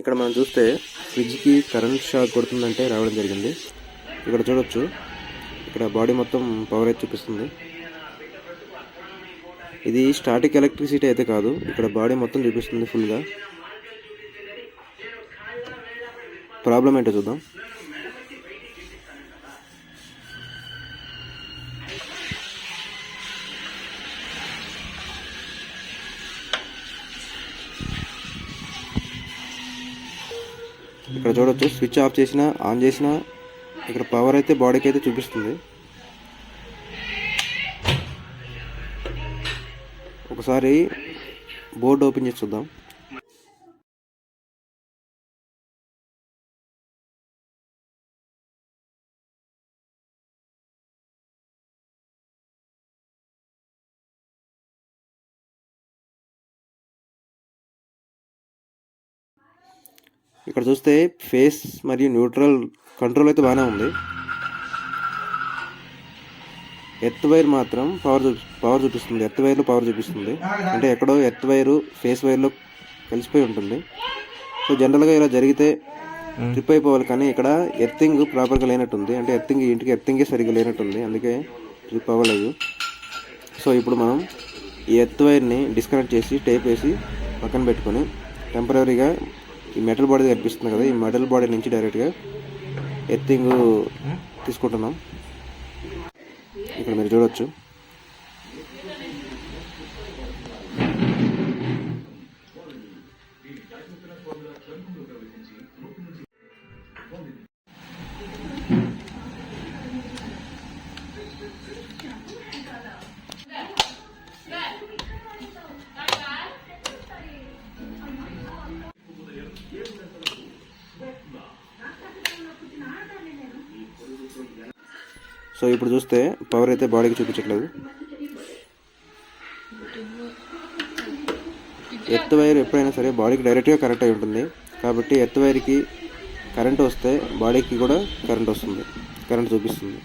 ఇక్కడ మనం చూస్తే ఫ్రిడ్జ్కి కరెంట్ షాక్ కొడుతుందంటే రావడం జరిగింది. ఇక్కడ చూడొచ్చు. ఇక్కడ బాడీ మొత్తం పవర్ అయితే చూపిస్తుంది. ఇది స్టాటిక్ ఎలక్ట్రిసిటీ అయితే కాదు. ఇక్కడ బాడీ మొత్తం చూపిస్తుంది ఫుల్గా ప్రాబ్లం ఏంటో చూద్దాం. ఇక్కడ చూడొచ్చు. స్విచ్ ఆఫ్ చేసినా ఆన్ చేసినా ఇక్కడ పవర్ అయితే బాడీకి అయితే చూపిస్తుంది. ఒకసారి బోర్డు ఓపెన్ చేసి చూద్దాం. ఇక్కడ చూస్తే ఫేస్ మరియు న్యూట్రల్ కంట్రోల్ అయితే బాగానే ఉంది. ఎర్త్ వైర్ మాత్రం పవర్ చూపి పవర్ చూపిస్తుంది. ఎర్త్ వైర్లో పవర్ చూపిస్తుంది. అంటే ఎక్కడో ఎర్త్ వైరు ఫేస్ వైర్లో కలిసిపోయి ఉంటుంది. సో జనరల్గా ఇలా జరిగితే ట్రిప్ అయిపోవాలి కానీ ఇక్కడ ఎర్తింగ్ ప్రాపర్గా లేనట్టుంది. అంటే ఎర్తింగ్ ఇంటికి ఎర్తింగే సరిగ్గా లేనట్టుంది. అందుకే ట్రిప్ అవ్వలేదు. సో ఇప్పుడు మనం ఈ ఎర్త్ వైర్ని డిస్కనెక్ట్ చేసి టేప్ వేసి పక్కన పెట్టుకొని టెంపరీగా ఈ మెటల్ బాడీ కనిపిస్తుంది కదా ఈ మెటల్ బాడీ నుంచి డైరెక్ట్గా ఎర్తింగ్ తీసుకుంటున్నాం. ఇక్కడ మీరు చూడొచ్చు. సో ఇప్పుడు చూస్తే పవర్ అయితే బాడీకి చూపించట్లేదు. ఎర్త్ వైర్ ఎప్పుడైనా సరే బాడీకి డైరెక్ట్గా కరెక్ట్ అయి ఉంటుంది. కాబట్టి ఎర్త్ వైర్కి కరెంట్ వస్తే బాడీకి కూడా కరెంట్ వస్తుంది. కరెంట్ చూపిస్తుంది.